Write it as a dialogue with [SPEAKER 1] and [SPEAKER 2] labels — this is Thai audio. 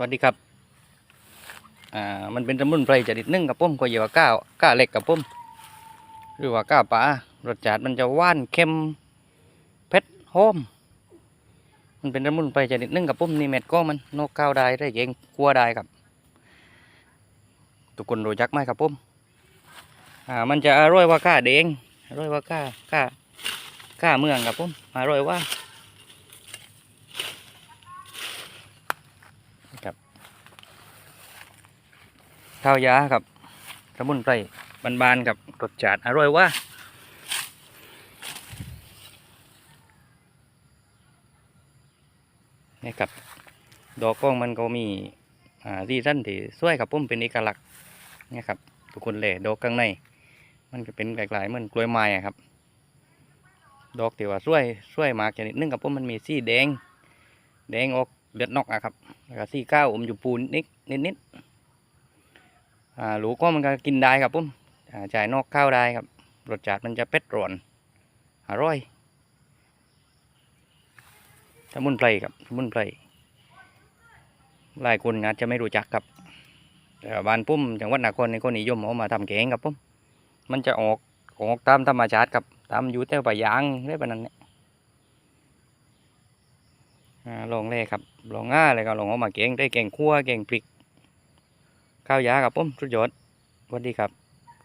[SPEAKER 1] วัสดีครับ อ่า มันเป็นสมุนไพรชนิดนึ่งกับผมก็เยว่าก้าวก้าเล็กกับผมหรือว่าก้าป่ารสชาติมันจะหวานเค็มเผ็ดหอมมันเป็นสมุนไพรชนิดนึ่งกับผมนี่เม็ดก็มันนกก้าวได้ได้เองกลัวได้ครับ ทุกคนรู้จักไหมครับผมอ่า มันจะอร่อยว่าก้าแดงอร่อยว่าก้าก้าก้าเมืองครับผมอร่อยว่า ข้าวยาครับสมุนไพรบานๆกับรสชาติอร่อยว่านี่ครับ ดอกก้องมันก็มีอ่าซีซั่นที่สวยครับผมเป็นเอกลักษณ์นี่ครับ ทุกคนเลยดอกข้างใน มันก็เป็นหลายๆเหมือนกล้วยไม้อะครับ ดอกที่ว่าสวยสวยมากชนิดนึงครับผมมันมีสีแดง แดงออกเลือดนอกอะครับแล้วก็สีก้าวอมอยู่ปูนนิดนิดนิดๆ หลูก็มันก็กินได้ครับผมอ่าจ่ายนอกข้าวได้ครับรสชาติมันจะเผ็ดร้อนอร่อยสมุนไพรครับสมุนไพรหลายคนอาจจะไม่รู้จักครับแต่บ้านปุ้มจังหวัดนครในคนนิยมเอามาทำแกงครับผมมันจะออกออกตามธรรมชาติครับตามอยู่แต่ป่ายางได้ปะนั้นเนี่ยลองเลยครับลองง่าเลยครับลองเอามาแกงได้แกงคั่วแกงพริก ข้าวยาครับผมสุดยอดสวัสดีครับ